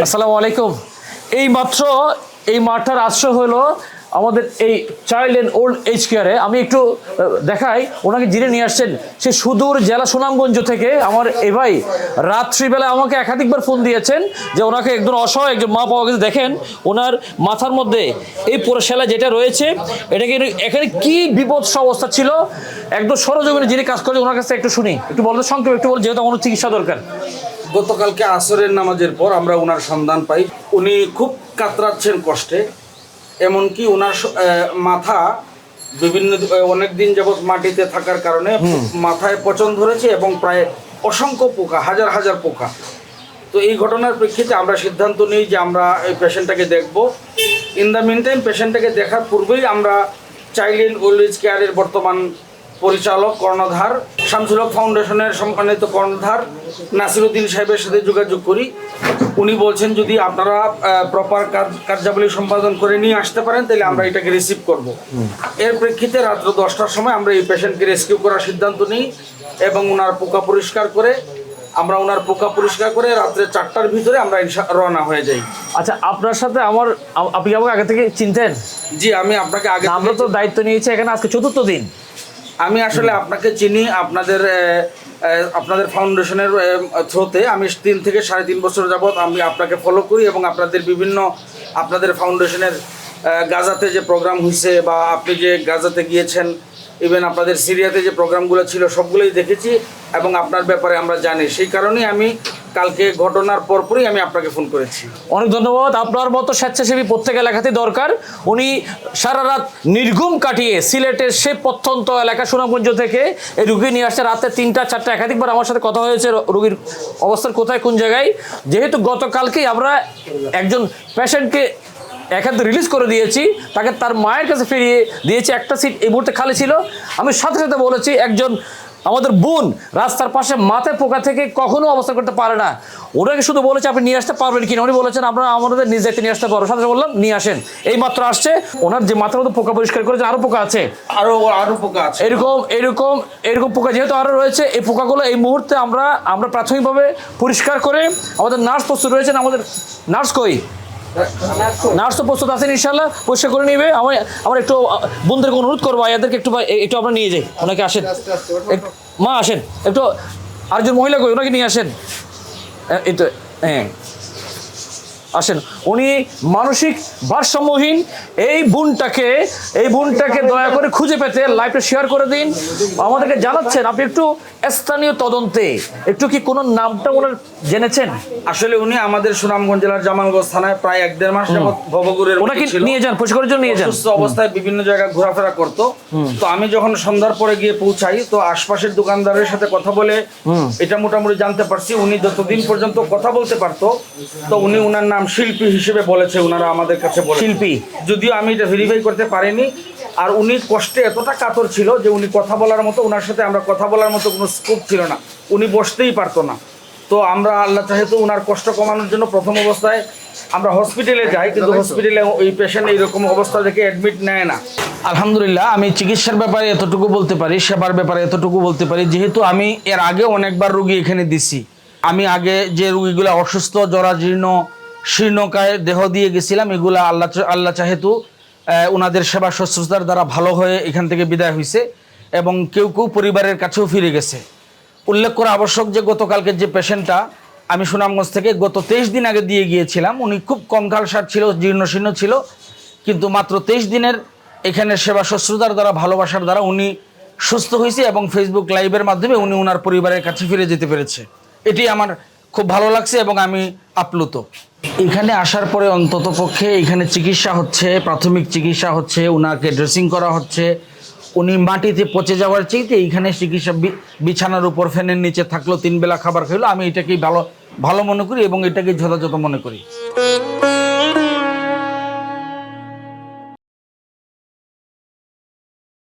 আসসালামু আলাইকুম। এই মাত্র এই মাঠটার আশ্রয় হলো আমাদের এই চাইল্ড অ্যান্ড ওল্ড এজ কেয়ারে আমি একটু দেখাই, ওনাকে যিনি নিয়ে আসছেন, সে সুদূর জেলা সুনামগঞ্জ থেকে আমার এ ভাই রাত্রিবেলা আমাকে একাধিকবার ফোন দিয়েছেন যে ওনাকে একজন অসহায় একজন মা পাওয়া গেছে দেখেন, ওনার মাথার মধ্যে এই পুরো সেলা যেটা রয়েছে, এটা কিন্তু এখানে কি বিপদ অবস্থা ছিল? একদম সরজমিনে যিনি কাজ করে ওনার কাছে একটু শুনি। একটু বলতে, সংক্ষেপে একটু বল যেহেতু আমার চিকিৎসা দরকার। গতকালকে আসরের নামাজের পর আমরা ওনার সন্ধান পাই। উনি খুব কাতরাচ্ছেন কষ্টে এমনকি ওনার মাথা বিভিন্ন অনেক দিন যাবৎ মাটিতে থাকার কারণে মাথায় পচন ধরেছে এবং প্রায় অসংখ্য পোকা হাজার হাজার পোকা। তো এই ঘটনার প্রেক্ষিতে আমরা সিদ্ধান্ত নিই যে আমরা এই পেশেন্টটাকে দেখব। ইন দ্য মিন টাইম পেশেন্টটাকে দেখার পূর্বেই আমরা চাইল্ড ইন ওল্ড এজ কেয়ারের বর্তমান পরিচালক কর্ণধার শামসুল হক ফাউন্ডেশনের সম্মানিত কর্ণধার নাসিরুদ্দিন সাহেবের সাথে যোগাযোগ করি। উনি বলছেন যদি আপনারা প্রপার কার্যাবলী সম্পাদন করে নিয়ে আসতে পারেন তাহলে আমরা এটাকে রিসিভ করব। এর প্রেক্ষিতে রাত্র দশটার সময় আমরা এই পেশেন্টকে রেস্কিউ করার সিদ্ধান্ত নিই এবং ওনার পোকা পরিষ্কার করে আমরা ওনার পোকা পরিষ্কার করে রাত্রে চারটার ভিতরে আমরা রওনা হয়ে যাই। আচ্ছা আপনার সাথে আমার আপনি আমাকে আগে থেকে চিনতেন? জি আমি আপনাকে আগে আমরা তো দায়িত্ব নিয়েছি এখানে আজকে চতুর্থ দিন। আমি আসলে আপনাকে চিনি আপনাদের আপনাদের ফাউন্ডেশনের থ্রোতে আমি তিন থেকে সাড়ে তিন বছর যাবৎ আমি আপনাকে ফলো করি এবং আপনাদের বিভিন্ন আপনাদের ফাউন্ডেশনের গাজাতে যে প্রোগ্রাম হয়েছে বা আপনি যে গাজাতে গিয়েছেন ইভেন আপনাদের সিরিয়াতে যে প্রোগ্রামগুলো ছিল সবগুলোই দেখেছি এবং আপনার ব্যাপারে আমরা জানি। সেই কারণেই আমি কালকে ঘটনার পরপরই আমি আপনাকে ফোন করেছি। অনেক ধন্যবাদ। আপনার মতো স্বেচ্ছাসেবী প্রত্যেক এলাকাতে দরকার। উনি সারা রাত নির্ঘুম কাটিয়ে সিলেটের সে প্রত্যন্ত এলাকা সুনামগঞ্জ থেকে এই রুগী নিয়ে আসছে। রাতে তিনটা, চারটা, একাধিকবার আমার সাথে কথা হয়েছে রুগীর অবস্থার কোথায়, কোন জায়গায়। যেহেতু গতকালকেই আমরা একজন পেশেন্টকে এখান থেকে রিলিজ করে দিয়েছি, তাকে তার মায়ের কাছে ফিরিয়ে দিয়েছি। একটা সিট এই মুহূর্তে খালি ছিল। আমি সাথে সাথে বলেছি, একজন আমাদের বোন রাস্তার পাশে মাথায় পোকা থেকে কখনো অবস্থান করতে পারে না। ওনাকে শুধু বলেছে আপনি নিয়ে আসতে পারবেন কিনা? উনি বলেছেন আমরা আমাদের নিজ দায়িত্বে নিয়ে আসতে পারব। সাথে বললাম নিয়ে আসেন। এই মাত্র আসছে ওনার যে মাথার মধ্যে পোকা পরিষ্কার করেছে আরও পোকা আছে। আরও আরও পোকা আছে। এরকম এরকম এরকম পোকা যেহেতু আরও রয়েছে এই পোকাগুলো এই মুহূর্তে আমরা আমরা প্রাথমিকভাবে পরিষ্কার করে আমাদের নার্স প্রস্তুত রয়েছেন। আমাদের নার্স কই? নার্স তো প্রস্তুত আছেন ইনশাল্লাহ পরিষ্কার করে নিবে। আমার আমার একটু বন্ধুদেরকে অনুরোধ করব এদেরকে একটু একটু আমরা নিয়ে যাই। ওনাকে আসেন। মা, আসেন। একটু আরেকজন মহিলা কই? ওনাকে নিয়ে আসেন। এই তো হ্যাঁ। আসেন। উনি মানসিক ভারসাম্যহীন। এই বোনটাকে এই বোনটাকে দয়া করে খুঁজে পেতে লাইভটা শেয়ার করে দিন। আমাদেরকে জানাচ্ছেন। আপনি একটু স্থানীয় তদন্তে একটু কি কোনো নামটা ওনার জেনেছেন? আসলে উনি আমাদের সুনামগঞ্জ জেলার জামালগঞ্জ থানায় প্রায় এক দেড় মাস যাবৎ ভবগুরের ওনাকে নিয়ে যান পরিষ্কারের জন্য নিয়ে যান। অসুস্থ অবস্থায় বিভিন্ন জায়গায় ঘোরাফেরা করত। তো আমি যখন সন্ধ্যার পরে গিয়ে পৌঁছাই তো আশপাশের দোকানদারের সাথে কথা বলে এটা মোটামুটি জানতে পারছি। উনি যতদিন পর্যন্ত কথা বলতে পারতো তো উনি উনার নাম শিল্পী হিসেবে বলেছে উনারা আমাদের কাছে বলে শিল্পী। যদিও আমি এটা ভেরিফাই করতে পারিনি আর উনি কষ্টে এতটা কাতর ছিল যে উনি কথা বলার মতো ওনার সাথে আমরা কথা বলার মতো কোনো স্কোপ ছিল না। উনি বসতেই পারতো না। তো আমরা আল্লাহ চাহেতু ওনার কষ্ট কমানোর জন্য প্রথম অবস্থায় আমরা হসপিটালে যাই, কিন্তু হসপিটালে ওই পেশেন্ট এইরকম অবস্থা থেকে অ্যাডমিট নেয় না। আলহামদুলিল্লাহ, আমি চিকিৎসার ব্যাপারে এতটুকু বলতে পারি, সেবার ব্যাপারে এতটুকু বলতে পারি। যেহেতু আমি এর আগে অনেকবার রুগী এখানে দিছি। আমি আগে যে রুগীগুলো অসুস্থ জরাজীর্ণ শীর্ণকায় দেহ দিয়ে গেছিলাম, এগুলো আল্লাহ আল্লাহ চাহেতু ওনাদের সেবা শুশ্রূষার দ্বারা ভালো হয়ে এখান থেকে বিদায় হয়েছে এবং কেউ কেউ পরিবারের কাছেও ফিরে গেছে। উল্লেখ করা আবশ্যক যে গতকালকে যে পেশেন্টটা, আমি সুনামগঞ্জ থেকে গত তেইশ দিন আগে দিয়ে গিয়েছিলাম। উনি খুব কঙ্কালসার ছিল, জীর্ণশীর্ণ ছিল, কিন্তু মাত্র তেইশ দিনের এখানে সেবা শুশ্রূষার দ্বারা, ভালোবাসার দ্বারা উনি সুস্থ হয়েছে এবং ফেসবুক লাইভের মাধ্যমে উনি ওনার পরিবারের কাছে ফিরে যেতে পেরেছে। এটি আমার খুব ভালো লাগছে এবং আমি আপ্লুত। এখানে আসার পরে অন্তত পক্ষে এখানে চিকিৎসা হচ্ছে, প্রাথমিক চিকিৎসা হচ্ছে ওনাকে ড্রেসিং করা হচ্ছে। উনি মাটিতে পচে যাওয়ার চাইতে এইখানে চিকিৎসা বিছানার উপর ফ্যানের নিচে থাকল তিন বেলা খাবার খেলো আমি এটাকেই ভালো ভালো মনে করি এবং এটাকেই যথাযথ মনে করি।